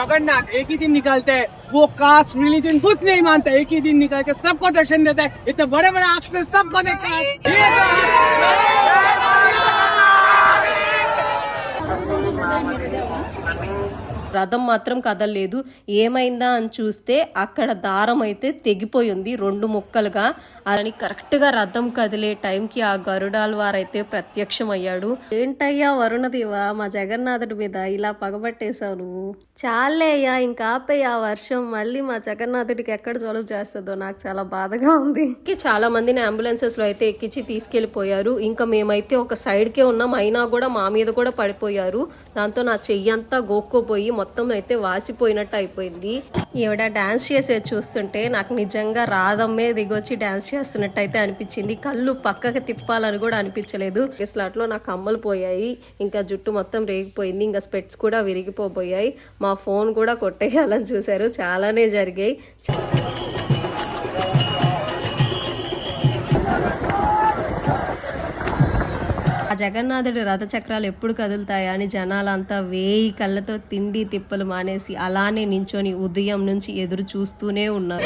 जगन्नाथ एक ही दिन निकलते है। वो कास्ट रिलीजन कुछ नहीं मानता। एक ही दिन निकल के सबको दर्शन देता है। इतने बड़े बड़े आपसे सबको देखता हैं రథం మాత్రం కదలలేదు. ఏమైందా అని చూస్తే అక్కడ దారం అయితే తెగిపోయింది రెండు ముక్కలుగా. అని కరెక్ట్గా రథం కదిలే టైంకి ఆ గరుడాల వారైతే ప్రత్యక్షం అయ్యాడు. ఏంటయ్యా వరుణదేవా మా జగన్నాథుడి మీద ఇలా పగబట్టేశావు నువ్వు? చాలేయ్యా ఇంకా ఆపేయి ఆ వర్షం. మళ్ళీ మా జగన్నాథుడికి ఎక్కడ జలుబు చేస్తుందో నాకు చాలా బాధగా ఉంది. చాలా మందిని అంబులెన్సెస్లో అయితే ఎక్కించి తీసుకెళ్ళిపోయారు ఇంకా మేమైతే ఒక సైడ్ కే ఉన్నాం. అయినా కూడా మా మీద కూడా పడిపోయారు. దాంతో నా చెయ్యి అంతా గోక్కోపోయి మొత్తం అయితే వాసిపోయినట్టు అయిపోయింది. ఈవిడ డాన్స్ చేసేది చూస్తుంటే నాకు నిజంగా రాధమ్మే దిగొచ్చి డాన్స్ చేస్తున్నట్టు అయితే అనిపించింది. కళ్ళు పక్కకి తిప్పాలని కూడా అనిపించలేదు. స్లాట్లో నాకు అమ్మలు పోయాయి. ఇంకా జుట్టు మొత్తం రేగిపోయింది. ఇంకా స్పెట్స్ కూడా విరిగిపోబోయాయి. మా ఫోన్ కూడా కొట్టేయాలని చూశారు. చాలానే జరిగాయి. ఆ జగన్నాథుడి రథచక్రాలు ఎప్పుడు కదులుతాయా అని జనాలంతా వేయి కళ్ళతో తిండి తిప్పలు మానేసి అలానే నించొని ఉదయం నుంచి ఎదురు చూస్తూనే ఉన్నారు.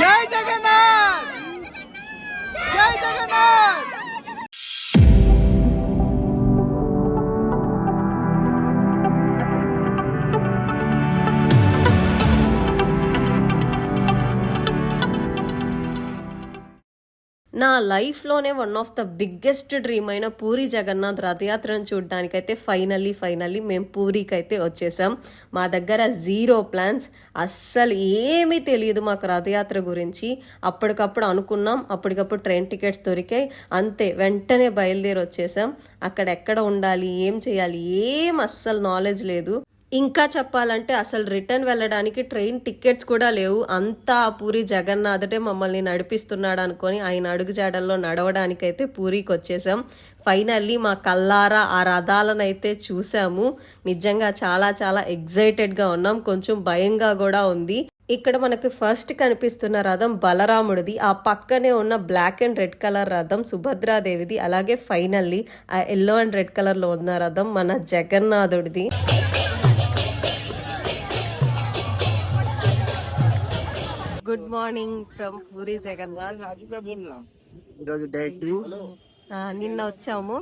నా లైఫ్లోనే one of the biggest dream అయిన పూరి జగన్నాథ్ రథయాత్రను చూడడానికైతే ఫైనల్లీ ఫైనల్లీ మేము పూరికి అయితే వచ్చేసాం. మా దగ్గర జీరో ప్లాన్స్ అస్సలు ఏమీ తెలియదు మాకు రథయాత్ర గురించి. అప్పటికప్పుడు అనుకున్నాం అప్పటికప్పుడు ట్రైన్ టికెట్స్ దొరికాయి. అంతే వెంటనే బయలుదేరి వచ్చేసాం అక్కడ ఎక్కడ ఉండాలి ఏం చేయాలి ఏం అస్సలు నాలెడ్జ్ లేదు. ఇంకా చెప్పాలంటే అసలు రిటర్న్ వెళ్ళడానికి ట్రైన్ టికెట్స్ కూడా లేవు. అంతా ఆ పూరి జగన్నాథుడే మమ్మల్ని నడిపిస్తున్నాడు అనుకొని ఆయన అడుగుజాడల్లో నడవడానికైతే పూరికి వచ్చేసాం. ఫైనల్లీ మా కల్లారా ఆ రథాలను అయితే చూసాము. నిజంగా చాలా చాలా ఎగ్జైటెడ్గా ఉన్నాం. కొంచెం భయంగా కూడా ఉంది. ఇక్కడ మనకి ఫస్ట్ కనిపిస్తున్న రథం బలరాముడిది. ఆ పక్కనే ఉన్న బ్లాక్ అండ్ రెడ్ కలర్ రథం సుభద్రాదేవిది. అలాగే ఫైనల్లీ ఆ ఎల్లో అండ్ రెడ్ కలర్లో ఉన్న రథం మన జగన్నాథుడిది. Good morning from Puri Jagannath ఈరోజు డే టూ ఆ, నిన్న వచ్చాము.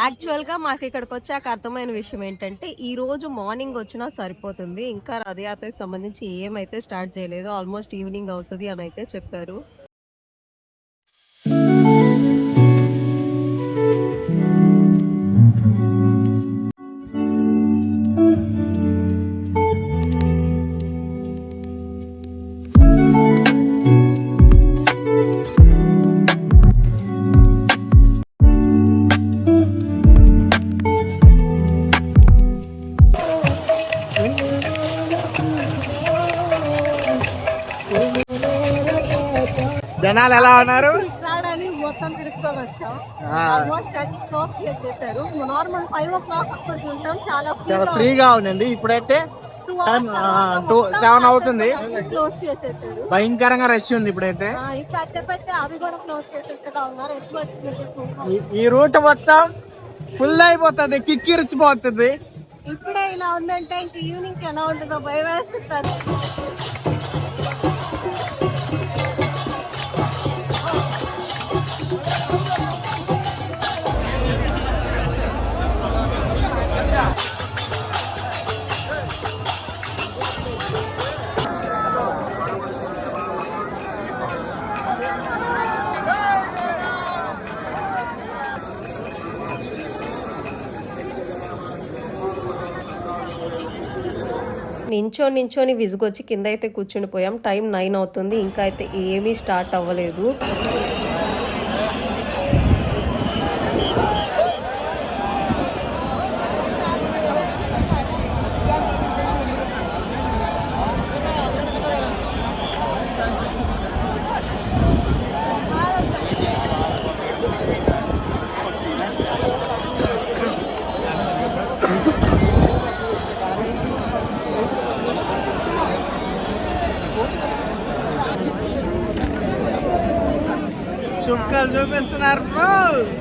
యాక్చువల్గా మాకు ఇక్కడికి వచ్చాక అర్థమైన విషయం ఏంటంటే ఈ రోజు మార్నింగ్ వచ్చినా సరిపోతుంది. ఇంకా రథయాత్రకు సంబంధించి ఏమైతే స్టార్ట్ చేయలేదు ఆల్మోస్ట్ ఈవినింగ్ అవుతుంది అని అయితే చెప్పారు. జనాలు ఎలా ఉన్నారు? మొత్తం నార్మల్ ఫైవ్ ఓ క్లాక్ ఉంటాం చాలా చాలా ఫ్రీగా ఉందండి. ఇప్పుడైతే టైం సెవెన్ అవుతుంది. భయంకరంగా రష్ ఉంది ఇప్పుడైతే. ఈ- రూట్ మొత్తం ఫుల్ అయిపోతుంది. కిక్కిరిసిపోతుంది. ఇప్పుడే ఇలా ఉందంటే ఇంక ఈవినింగ్ ఎలా ఉంటుందో భయం వేస్తుంటారు నించొని నించొని విసుగొచ్చి కింద అయితే కూర్చుండిపోయాం. టైం నైన్ అవుతుంది. ఇంకా అయితే ఏమీ స్టార్ట్ అవ్వలేదు. చూపిస్తున్నారు bro.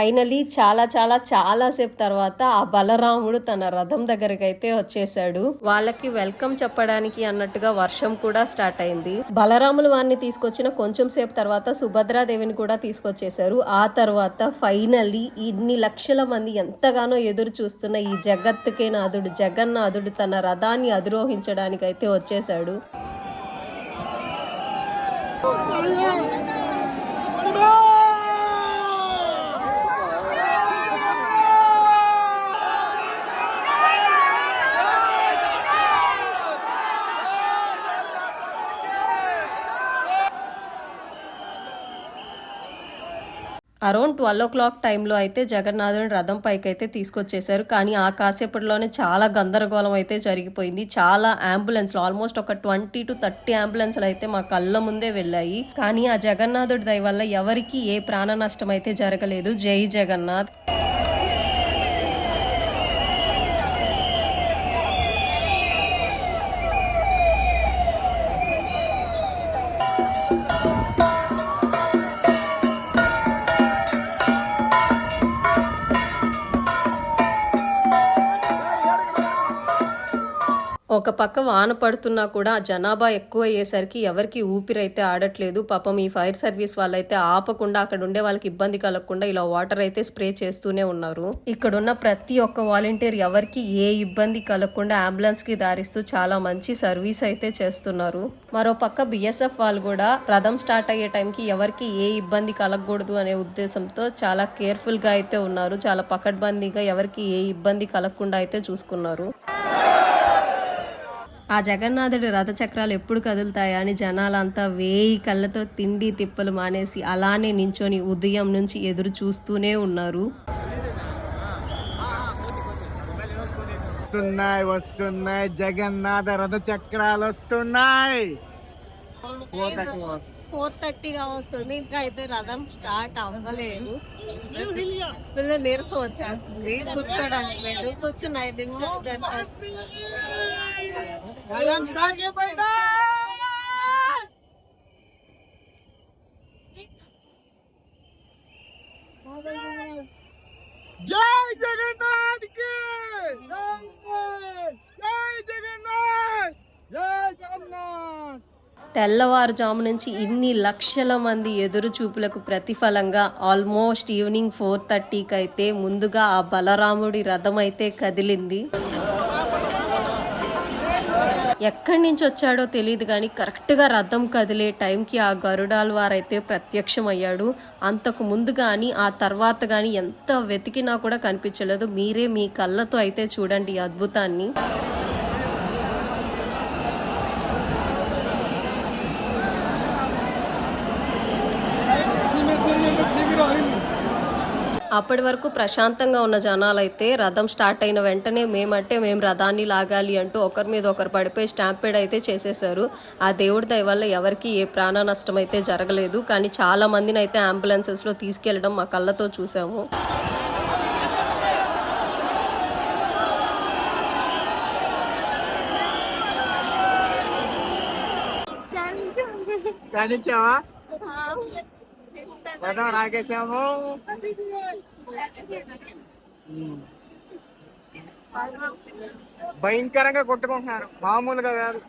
ఫైనలీ చాలా చాలా చాలా సేపు తర్వాత ఆ బలరాముడు తన రథం దగ్గరికి అయితే వచ్చేసాడు. వాళ్ళకి వెల్కమ్ చెప్పడానికి అన్నట్టుగా వర్షం కూడా స్టార్ట్ అయింది. బలరాములు వారిని తీసుకొచ్చిన కొంచెం సేపు తర్వాత సుభద్రాదేవిని కూడా తీసుకొచ్చేశారు. ఆ తర్వాత ఫైనల్లీ ఇన్ని లక్షల మంది ఎంతగానో ఎదురు చూస్తున్న ఈ జగత్తుకే నాథుడు జగన్నాథుడు తన రథాన్ని అధిరోహించడానికి అయితే అరౌండ్ ట్వెల్వ్ ఓ క్లాక్ టైంలో అయితే జగన్నాథుని రథం పైకి అయితే తీసుకొచ్చేసారు కానీ ఆ కాసేపటిలోనే చాలా గందరగోళం అయితే జరిగిపోయింది. చాలా అంబులెన్స్లు ఆల్మోస్ట్ ఒక ట్వంటీ టు థర్టీ అంబులెన్స్లు అయితే మా కళ్ళ ముందే వెళ్ళాయి. కానీ ఆ జగన్నాథుడి దయ వల్ల ఎవరికి ఏ ప్రాణ నష్టం అయితే జరగలేదు. జై జగన్నాథ్. పక్క వాన పడుతున్నా కూడా జనాభా ఎక్కువ అయ్యేసరికి ఎవరికి ఊపిరైతే ఆడట్లేదు. పాపం ఈ ఫైర్ సర్వీస్ వాళ్ళైతే ఆపకుండా అక్కడ ఉండే వాళ్ళకి ఇబ్బంది కలగకుండా ఇలా వాటర్ అయితే స్ప్రే చేస్తూనే ఉన్నారు. ఇక్కడ ఉన్న ప్రతి ఒక్క వాలంటీర్ ఎవరికి ఏ ఇబ్బంది కలగకుండా అంబులెన్స్కి దారిస్తూ చాలా మంచి సర్వీస్ అయితే చేస్తున్నారు. మరో పక్క బిఎస్ఎఫ్ వాళ్ళు కూడా రథం స్టార్ట్ అయ్యే టైంకి ఎవరికి ఏ ఇబ్బంది కలగకూడదు అనే ఉద్దేశంతో చాలా కేర్ఫుల్గా అయితే ఉన్నారు. చాలా పకడ్బందీగా ఎవరికి ఏ ఇబ్బంది కలగకుండా అయితే చూసుకున్నారు. ఆ జగన్నాథుడి రథచక్రాలు ఎప్పుడు కదులుతాయా అని జనాలంతా వేయి కళ్ళతో తిండి తిప్పలు మానేసి అలానే నించొని ఉదయం నుంచి ఎదురు చూస్తూనే ఉన్నారు. వస్తున్నాయి వస్తున్నాయి. జగన్నాథ రథ చక్రాలు వస్తున్నాయి. ఫోర్ థర్టీగా వస్తుంది. ఇంకా అయితే రథం స్టార్ట్ అవ్వలేదు. పిల్ల నీరసం వచ్చేస్తుంది. కూర్చోడానికి లేదు. కూర్చుని స్టార్ట్ అయిపోయిందా? జై జగన్నాథ్కి జై జగన్నాథ్! జై జగన్నాథ్! తెల్లవారుజాము నుంచి ఇన్ని లక్షల మంది ఎదురు చూపులకు ప్రతిఫలంగా ఆల్మోస్ట్ ఈవినింగ్ ఫోర్ థర్టీకి అయితే ముందుగా ఆ బలరాముడి రథం అయితే కదిలింది. ఎక్కడి నుంచి వచ్చాడో తెలియదు కానీ కరెక్ట్గా రథం కదిలే టైంకి ఆ గరుడాల్ వారైతే ప్రత్యక్షమయ్యాడు. అంతకు ముందు కానీ ఆ తర్వాత కానీ ఎంత వెతికినా కూడా కనిపించలేదు. మీరే మీ కళ్ళతో అయితే చూడండి ఈ అద్భుతాన్ని. అప్పటి వరకు ప్రశాంతంగా ఉన్న జనాలైతే రథం స్టార్ట్ అయిన వెంటనే మేమంటే మేము రథాన్ని లాగాలి అంటూ ఒకరి మీద ఒకరు పడిపోయి స్టాంపేడ్ అయితే చేసేశారు. ఆ దేవుడి దయ వల్ల ఎవరికి ఏ ప్రాణ నష్టం అయితే జరగలేదు. కానీ చాలా మందిని అయితే అంబులెన్సెస్లో తీసుకెళ్ళడం మా కళ్ళతో చూసాము. సాధించావా రథం రాకేశాము భయంకరంగా కొట్టుకుంటున్నారు మామూలుగా కాదు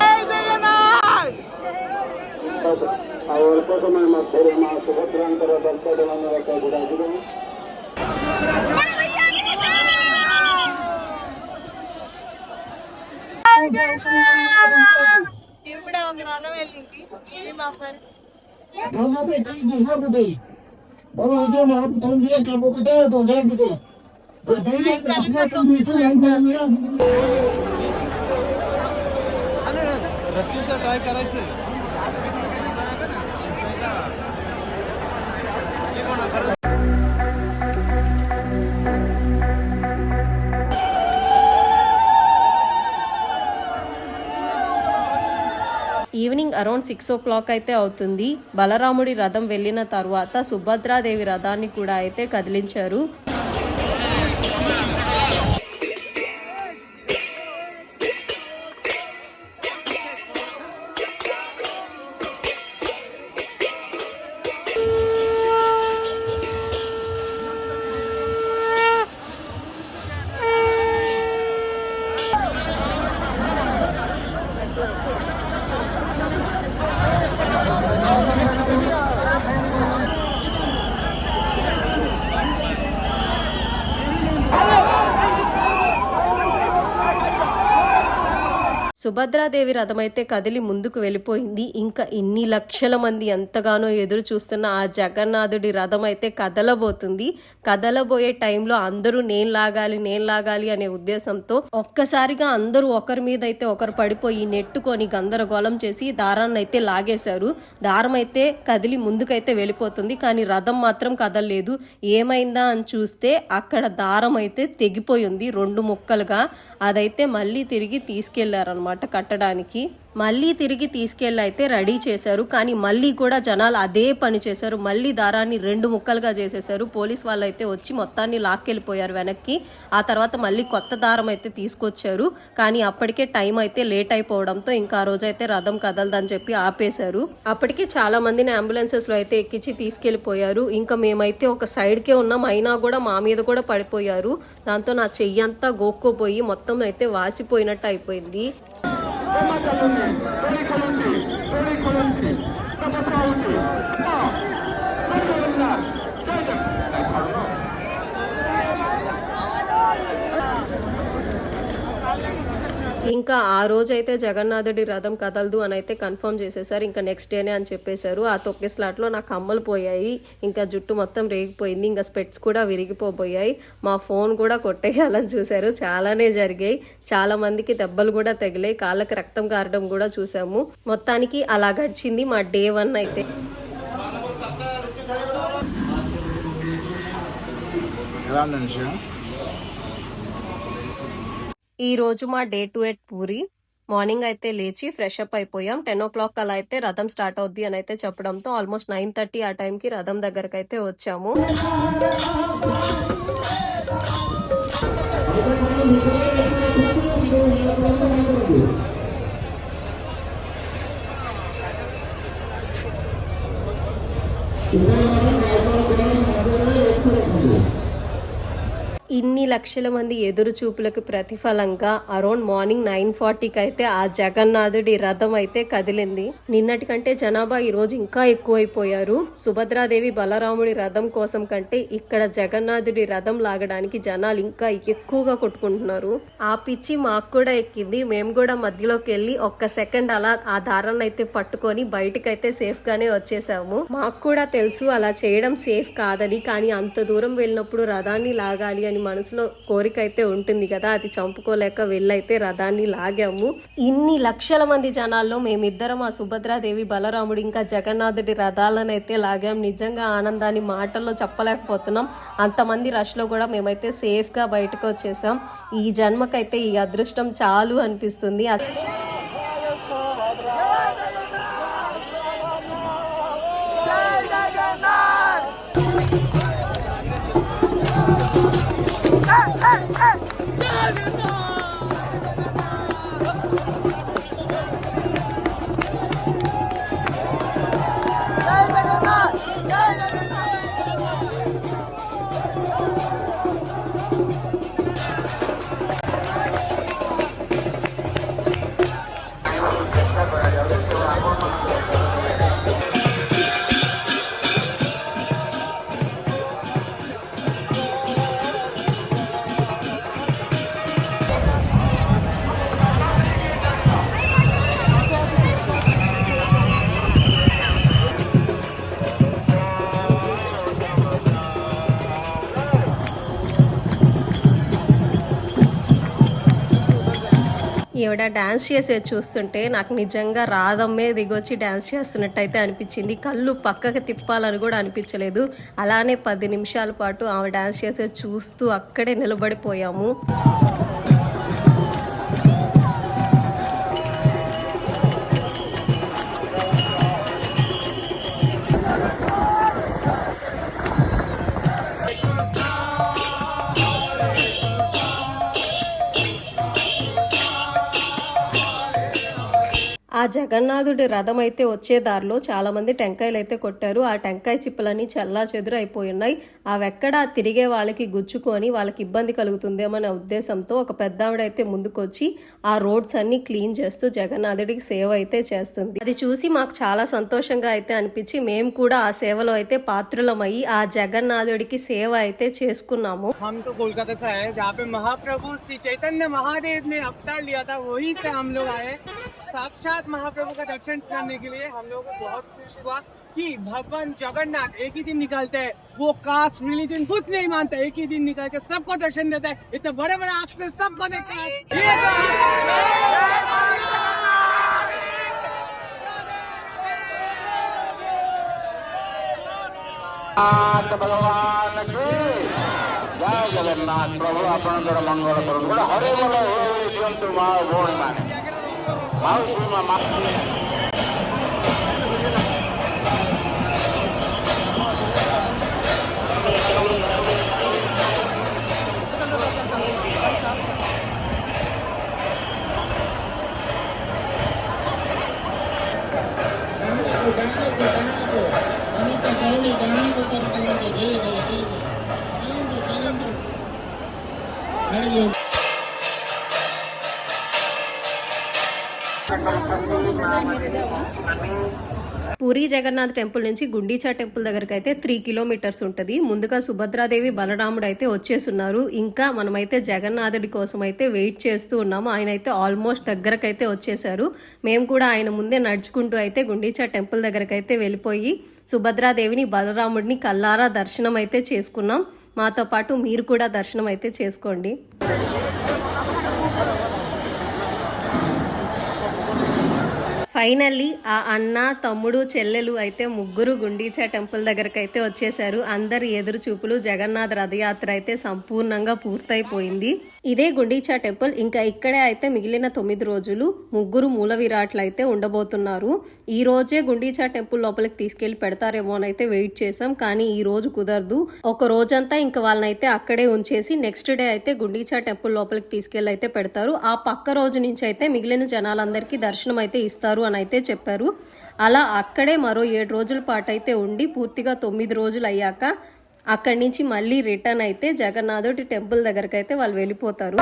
జై జగన్నాథ్ ಅವರ ಕುಟುಂಬ ಮತ್ತು ನಮ್ಮ ಸುಭದ್ರಾಂತರ ಭಕ್ತಗಳನ್ನು ಕೂಡ ಆಗಿದೆ ఇప్పుడు ఒక రథం వెళ్ళింది మా అరౌండ్ సిక్స్ ఓ క్లాక్ అయితే అవుతుంది. బలరాముడి రథం వెళ్ళిన తర్వాత సుభద్రాదేవి రథాన్ని కూడా అయితే కదిలించారు. సుభద్రాదేవి రథమైతే కదిలి ముందుకు వెళ్ళిపోయింది. ఇంకా ఇన్ని లక్షల మంది ఎంతగానో ఎదురు చూస్తున్న ఆ జగన్నాథుడి రథం అయితే కదలబోతుంది. కదలబోయే టైంలో అందరూ నేను లాగాలి నేను లాగాలి అనే ఉద్దేశంతో ఒక్కసారిగా అందరూ ఒకరి మీద అయితే ఒకరు పడిపోయి నెట్టుకొని గందరగోళం చేసి దారాన్ని అయితే లాగేశారు. దారం అయితే కదిలి ముందుకైతే వెళ్ళిపోతుంది. కానీ రథం మాత్రం కదలలేదు. ఏమైందా అని చూస్తే అక్కడ దారం అయితే తెగిపోయింది రెండు ముక్కలుగా. అదైతే మళ్ళీ తిరిగి తీసుకెళ్ళారనమాట కట్టడానికి. మళ్ళీ తిరిగి తీసుకెళ్ళి అయితే రెడీ చేశారు. కానీ మళ్ళీ కూడా జనాలు అదే పని చేశారు. మళ్ళీ దారాన్ని రెండు ముక్కలుగా చేసేశారు. పోలీస్ వాళ్ళు అయితే వచ్చి మొత్తాన్ని లాక్కెళ్ళిపోయారు వెనక్కి. ఆ తర్వాత మళ్ళీ కొత్త దారం అయితే తీసుకొచ్చారు. కానీ అప్పటికే టైం అయితే లేట్ అయిపోవడంతో ఇంకా ఆ రోజు అయితే రథం కదలదని చెప్పి ఆపేశారు. అప్పటికే చాలా మందిని అంబులెన్సెస్లో అయితే ఎక్కించి తీసుకెళ్ళిపోయారు ఇంకా మేమైతే ఒక సైడ్ కే ఉన్నాం. అయినా కూడా మా మీద కూడా పడిపోయారు. దాంతో నా చెయ్యి అంతా గోక్కోపోయి మొత్తం అయితే వాసిపోయినట్టు అయిపోయింది. ఏమాత్రం ఉంది తొలి కొలుంచి తొలి కొలుంచి ఇంకా ఆ రోజైతే జగన్నాథుడి రథం కదలదు అని అయితే కన్ఫర్మ్ చేసేసారు. ఇంకా నెక్స్ట్ డేనే అని చెప్పేశారు. ఆ తొక్కే స్లాట్లో నాకు కమ్మలు పోయాయి. ఇంకా జుట్టు మొత్తం రేగిపోయింది. ఇంకా స్పెట్స్ కూడా విరిగిపోబోయాయి. మా ఫోన్ కూడా కొట్టేయాలని చూశారు. చాలానే జరిగాయి. చాలా మందికి దెబ్బలు కూడా తగిలాయి. కాళ్ళకి రక్తం కారడం కూడా చూసాము మొత్తానికి అలా గడిచింది మా డే వన్ అయితే. ఎలా ఈరోజు మా day two at Puri. Morning అయితే లేచి ఫ్రెష్ అప్ అయిపోయాం. టెన్ ఓ క్లాక్ అలా అయితే రథం స్టార్ట్ అవుద్ది అని అయితే చెప్పడంతో ఆల్మోస్ట్ నైన్ థర్టీ ఆ టైంకి రథం దగ్గరకు అయితే వచ్చాము. ఇన్ని లక్షల మంది ఎదురు చూపులకు ప్రతిఫలంగా అరౌండ్ మార్నింగ్ నైన్ ఫార్టీకి అయితే ఆ జగన్నాథుడి రథం అయితే కదిలింది. నిన్నటి కంటే జనాభా ఈ రోజు ఇంకా ఎక్కువైపోయారు. సుభద్రాదేవి బలరాముడి రథం కోసం కంటే ఇక్కడ జగన్నాథుడి రథం లాగడానికి జనాలు ఇంకా ఎక్కువగా కొట్టుకుంటున్నారు. ఆ పిచ్చి మాకు కూడా ఎక్కింది. మేము కూడా మధ్యలోకి వెళ్ళి ఒక్క సెకండ్ అలా ఆ దారాన్ని అయితే పట్టుకొని బయటకైతే సేఫ్ గానే వచ్చేసాము. మాకు కూడా తెలుసు అలా చేయడం సేఫ్ కాదని కానీ అంత దూరం వెళ్ళినప్పుడు రథాన్ని లాగాలి అని మనసులో కోరిక అయితే ఉంటుంది కదా అది చంపుకోలేక వెళ్ళైతే రథాన్ని లాగాము. ఇన్ని లక్షల మంది జనాల్లో మేమిద్దరం ఆ సుభద్రాదేవి బలరాముడు ఇంకా జగన్నాథుడి రథాలను అయితే లాగాం. నిజంగా ఆనందాన్ని మాటల్లో చెప్పలేకపోతున్నాం. అంతమంది రష్లో కూడా మేమైతే సేఫ్గా బయటకు వచ్చేసాం. ఈ జన్మకైతే ఈ అదృష్టం చాలు అనిపిస్తుంది. 别 动 ఈవిడ డాన్స్ చేసేది చూస్తుంటే నాకు నిజంగా రాధమ్మే దిగొచ్చి డాన్స్ చేస్తున్నట్టు అయితే అనిపించింది. కళ్ళు పక్కకి తిప్పాలని కూడా అనిపించలేదు. అలానే పది నిమిషాల పాటు ఆమె డాన్స్ చేసేది చూస్తూ అక్కడే నిలబడిపోయాము. జగన్నాథుడి రథం అయితే వచ్చే దారిలో చాలా మంది టెంకాయలు అయితే కొట్టారు ఆ టెంకాయ చిప్పలన్నీ చల్లా చెదురు అయిపోయి ఉన్నాయి అవెక్కడ తిరిగే వాళ్ళకి గుచ్చుకొని వాళ్ళకి ఇబ్బంది కలుగుతుందేమో అనే ఉద్దేశంతో ఒక పెద్ద ఆవిడ అయితే ముందుకొచ్చి ఆ రోడ్స్ అన్ని క్లీన్ చేస్తూ జగన్నాథుడికి సేవ అయితే చేస్తుంది అది చూసి మాకు చాలా సంతోషంగా అయితే అనిపించి మేము కూడా ఆ సేవలో అయితే పాత్రులమయ్యి ఆ జగన్నాథుడికి సేవ అయితే చేసుకున్నాము हम तो कोलकाता से आए जहाँ पे महाप्रभु श्री चैतन्य महादेव ने अवतार लिया था वहीं से हम लोग आए साक्षात महाप्रभु का दर्शन करने के लिए हम लोगों को बहुत खुश हुआ कि भगवान जगन्नाथ एक ही दिन निकलते हैं। वो कास्ट रिलीजन कुछ नहीं मानता। एक ही दिन निकल के सबको दर्शन देता है। इतने बड़े बड़े आपसे सबको देखता है। भगवान जय जगन्नाथ प्रभु आप मंगल करो। हरे बोलो हे शिवंतु माने। மாவு சுடுமாம்மா Thank you. Puri Jagannath temple నుంచి గుండీచా టెంపుల్ దగ్గరకు అయితే త్రీ కిలోమీటర్స్ ఉంటుంది. ముందుగా సుభద్రాదేవి బలరాముడు అయితే వచ్చేస్తున్నారు. ఇంకా మనమైతే జగన్నాథుడి కోసం అయితే వెయిట్ చేస్తూ ఉన్నాము. ఆయన అయితే ఆల్మోస్ట్ దగ్గరకైతే వచ్చేసారు మేము కూడా ఆయన ముందే నడుచుకుంటూ అయితే గుండీచా టెంపుల్ దగ్గరకు అయితే వెళ్ళిపోయి సుభద్రాదేవిని బలరాముడిని కల్లారా దర్శనం అయితే చేసుకున్నాం. మాతో పాటు మీరు కూడా దర్శనం అయితే చేసుకోండి. ఫైనల్లీ ఆ అన్న తమ్ముడు చెల్లెలు అయితే ముగ్గురు గుండీచా టెంపుల్ దగ్గరకు అయితే వచ్చేసారు అందరి ఎదురు చూపులు జగన్నాథ్ రథయాత్ర అయితే సంపూర్ణంగా పూర్తయిపోయింది. ఇదే గుండీచా టెంపుల్ ఇంకా ఇక్కడే అయితే మిగిలిన తొమ్మిది రోజులు ముగ్గురు మూల విరాట్లు అయితే ఉండబోతున్నారు. ఈ రోజే గుండీచా టెంపుల్ లోపలికి తీసుకెళ్ళి పెడతారేమో అని అయితే వెయిట్ చేసాం కానీ ఈ రోజు కుదరదు. ఒక రోజంతా ఇంకా వాళ్ళనైతే అక్కడే ఉంచేసి నెక్స్ట్ డే అయితే గుండీచా టెంపుల్ లోపలికి తీసుకెళ్ళి అయితే పెడతారు. ఆ పక్క రోజు నుంచి అయితే మిగిలిన జనాలందరికీ దర్శనం అయితే ఇస్తారు అని అయితే చెప్పారు. అలా అక్కడే మరో ఏడు రోజుల పాటు అయితే ఉండి పూర్తిగా తొమ్మిది రోజులు అయ్యాక అక్కడి నుంచి మళ్ళీ రిటర్న్ అయితే జగన్నాథుడి టెంపుల్ దగ్గరకు అయితే వాళ్ళు వెళ్ళిపోతారు.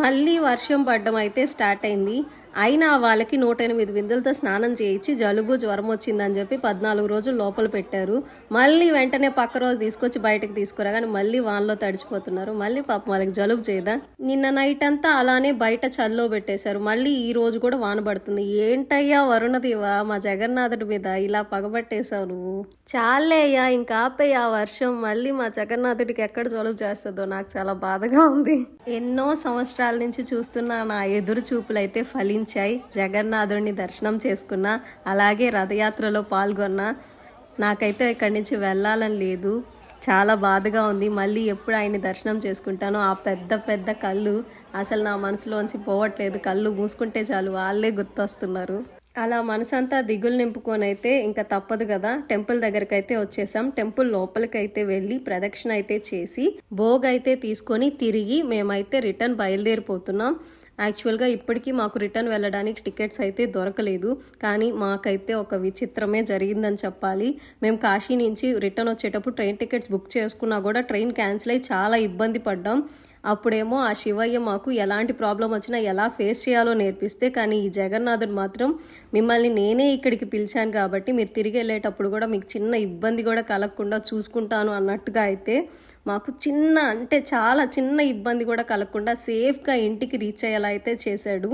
మళ్ళీ వర్షం పడడం అయితే స్టార్ట్ అయింది. అయినా వాళ్ళకి నూట ఎనిమిది విందులతో స్నానం చేయించి జలుబు జ్వరం వచ్చిందని చెప్పి పద్నాలుగు రోజులు లోపల పెట్టారు. మళ్ళీ వెంటనే పక్క రోజు తీసుకొచ్చి బయటకు తీసుకురా కానీ మళ్ళీ వానలో తడిచిపోతున్నారు. మళ్ళీ పాపం వాళ్ళకి జలుబు చేయదా నిన్న నైట్ అంతా అలానే బయట చల్లో పెట్టేశారు. మళ్ళీ ఈ రోజు కూడా వాన పడుతుంది. ఏంటయ్యా వరుణదేవా మా జగన్నాథుడి మీద ఇలా పగబట్టేశావు నువ్వు? చాలే అయ్యా ఇంకా ఆపేయి ఆ వర్షం. మళ్ళీ మా జగన్నాథుడికి ఎక్కడ జలుబు చేస్తుందో నాకు చాలా బాధగా ఉంది. ఎన్నో సంవత్సరాల నుంచి చూస్తున్న నా ఎదురు చూపులు అయితే ఫలించాయి జగన్నాథుడిని దర్శనం చేసుకున్న అలాగే రథయాత్రలో పాల్గొన్న నాకైతే ఇక్కడి నుంచి వెళ్ళాలని లేదు. చాలా బాధగా ఉంది. మళ్ళీ ఎప్పుడు ఆయన్ని దర్శనం చేసుకుంటానో ఆ పెద్ద పెద్ద కళ్ళు. అసలు నా మనసులోంచి పోవట్లేదు. కళ్ళు మూసుకుంటే చాలు. వాళ్ళే గుర్తొస్తున్నారు. అలా మనసంతా దిగులు నింపుకొని అయితే ఇంకా తప్పదు కదా. టెంపుల్ దగ్గరకు అయితే వచ్చేసాం. టెంపుల్ లోపలికి అయితే వెళ్ళి ప్రదక్షిణ అయితే చేసి భోగ్ అయితే తీసుకొని తిరిగి మేమైతే రిటర్న్ బయలుదేరిపోతున్నాం. యాక్చువల్గా ఇప్పటికీ మాకు రిటర్న్ వెళ్ళడానికి టికెట్స్ అయితే దొరకలేదు. కానీ మాకైతే ఒక విచిత్రమే జరిగిందని చెప్పాలి. మేము కాశీ నుంచి రిటర్న్ వచ్చేటప్పుడు ట్రైన్ టికెట్స్ బుక్ చేసుకున్నా కూడా ట్రైన్ క్యాన్సిల్ అయ్యి చాలా ఇబ్బంది పడ్డాం. అప్పుడేమో ఆ శివయ్య మాకు ఎలాంటి ప్రాబ్లం వచ్చినా ఎలా ఫేస్ చేయాలో నేర్పిస్తే కానీ ఈ జగన్నాథుడు మాత్రం మిమ్మల్ని నేనే ఇక్కడికి పిలిచాను కాబట్టి మీరు తిరిగి వెళ్ళేటప్పుడు కూడా మీకు చిన్న ఇబ్బంది కూడా కలగకుండా చూసుకుంటాను అన్నట్టుగా అయితే మాకు చిన్న అంటే చాలా చిన్న ఇబ్బంది కూడా కలగకుండా సేఫ్గా ఇంటికి రీచ్ అయ్యేలా అయితే చేశాడు.